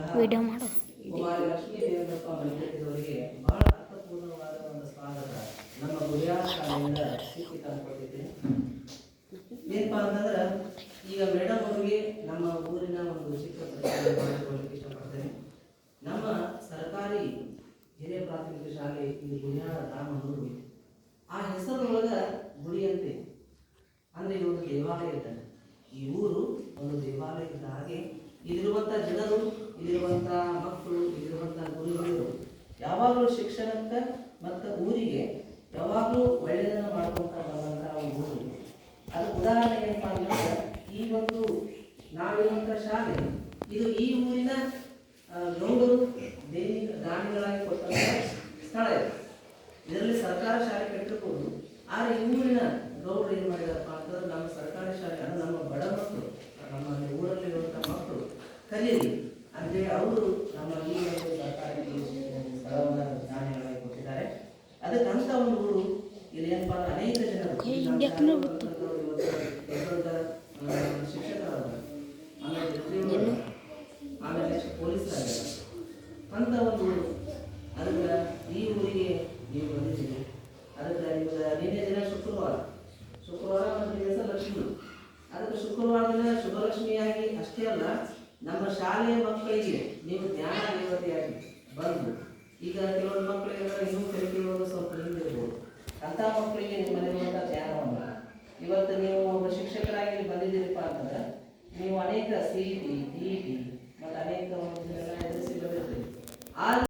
Video ಮಾಡು. ಲಕ್ಷ್ಮೀ ದೇವೇಂದ್ರಪ್ಪ ಮನೆಯವರಿಗೆ ಬಹಳ ಅರ್ಥಪೂರ್ಣವಾದ ಒಂದು ಸ್ವಾಗತ. ನಮ್ಮ ಗುರಿಯಾರ ಶಾಲೆಯಿಂದ ಸಿಕ್ಕಿ ತಂದುಕೊಟ್ಟಿದ್ದೇನೆ. ಏನಪ್ಪ ಅಂತಂದ್ರೆ, ಈಗ ಮೇಡಮ್ ಅವರಿಗೆ ನಮ್ಮ ಊರಿನ ಒಂದು ಚಿಕ್ಕ ಪರಿಚಯ ಮಾಡಿಕೊಳ್ಳಿಕ್ಕೆ ನಮ್ಮ ಸರ್ಕಾರಿ ಹಿರಿಯ ಪ್ರಾಥಮಿಕ ಶಾಲೆ ಇದು ಗುರಿಯಾರ ರಾಮನೂರು ಆ ಹೆಸರೊಳಗ ಗುಡಿಯಂತೆ. ಅಂದ್ರೆ ಇದು ಒಂದು ದೇವಾಲಯ ಇದ್ದಾನೆ. ಈ ಊರು ಒಂದು ದೇವಾಲಯ ಇದ್ದ ಹಾಗೆ ಇಲ್ಲಿರುವಂಥ ಜನರು ಇಲ್ಲಿರುವಂಥ ಮಕ್ಕಳು ಇಲ್ಲಿರುವಂಥ ಗುರುಗಳು ಯಾವಾಗಲೂ ಶಿಕ್ಷಣಕ್ಕೆ ಮತ್ತು ಊರಿಗೆ ಯಾವಾಗಲೂ ಒಳ್ಳೆಯದನ್ನು ಮಾಡ್ಕೊಂತ ಬಂದಂಥ ಒಂದು ಊರು. ಅದು ಉದಾಹರಣೆ ಏನಪ್ಪ ಅಂತಂದ್ರೆ ಈ ಒಂದು ನಾವಿರುವಂಥ ಶಾಲೆ. ಇದು ಈ ಊರಿನ ಗೌಡರು ದೇವಿ, ದಾನಿಗಳಾಗಿ ಕೊಟ್ಟಂಥ ಸ್ಥಳ ಇದೆ. ಇದರಲ್ಲಿ ಸರ್ಕಾರ ಶಾಲೆ ಕಟ್ಟಿರ್ಬೋದು. ಆದರೆ ಈ ಊರಿನ ಗೌಡರು ಏನು ಮಾಡಿದಾರಪ್ಪ ಅಂತಂದ್ರೆ, ನಮ್ಮ ಸರ್ಕಾರಿ ಶಾಲೆ ಅಂದ್ರೆ ನಮ್ಮ ಬಡ ಮಕ್ಕಳು ನಮ್ಮ ಊರಲ್ಲಿರುವಂಥ ಮಕ್ಕಳು ಕಲೀಲಿ ಅಂತೇಳಿ ಅವರು ನಮ್ಮ ಈ ಒಂದು ಸರ್ಕಾರಿ ಸ್ಥಳವನ್ನು ದಾನಿಗಳಾಗಿ ಕೊಟ್ಟಿದ್ದಾರೆ ಅದಕ್ಕಂತ ಒಂದು ಊರು ಇಲ್ಲಿ ಏನಪ್ಪ ಅಂದ್ರೆ ಅನೇಕ ಜನರು ಏ, ನಮ್ಮ ಯಾಕೆ ಶಾಲೆ ಗೊತ್ತು? ಓದ್ತಕ್ಕಂಥವ್ರು ಇವತ್ತು ದೊಡ್ಡ ದೊಡ್ಡ ಆ, ಶಿಕ್ಷಕರಾದರು ಆಮೇಲೆ ಡಿಗ್ರಿಗಳು ಆಮೇಲೆ ನೆಕ್ಸ್ಟ್ ಪೊಲೀಸರಾಗ್ಯಾರ ಅಂತ ಒಂದು ಅದಕ್ಕೆ ಈ ಊರಿಗೆ ನೀವು ಬಂದಿದ್ದೀರಿ ಅದಕ್ಕೆ ದಿನ ಶುಕ್ರವಾರ ಶುಕ್ರವಾರ ಮತ್ತು ದಿವಸ ಲಕ್ಷ್ಮಿ ಅದಕ್ಕೆ ಶುಕ್ರವಾರ ದಿನ ಶುಭಲಕ್ಷ್ಮಿಯಾಗಿ ಅಷ್ಟೇ ಅಲ್ಲ ನಮ್ಮ ಶಾಲೆಯ ಮಕ್ಕಳಿಗೆ ನೀವು ಜ್ಞಾನ ದೇವತೆಯಾಗಿ ಬಂದು, ಈಗ ಕೆಲವೊಂದು ಮಕ್ಕಳಿಗೆ ಇನ್ನೂ ಅಂತಂದ್ರೆ ನೀವು ಅನೇಕ ಸಿ ಡಿ ಡಿ ಡಿ ಮತ್ತು ಅನೇಕ ಆ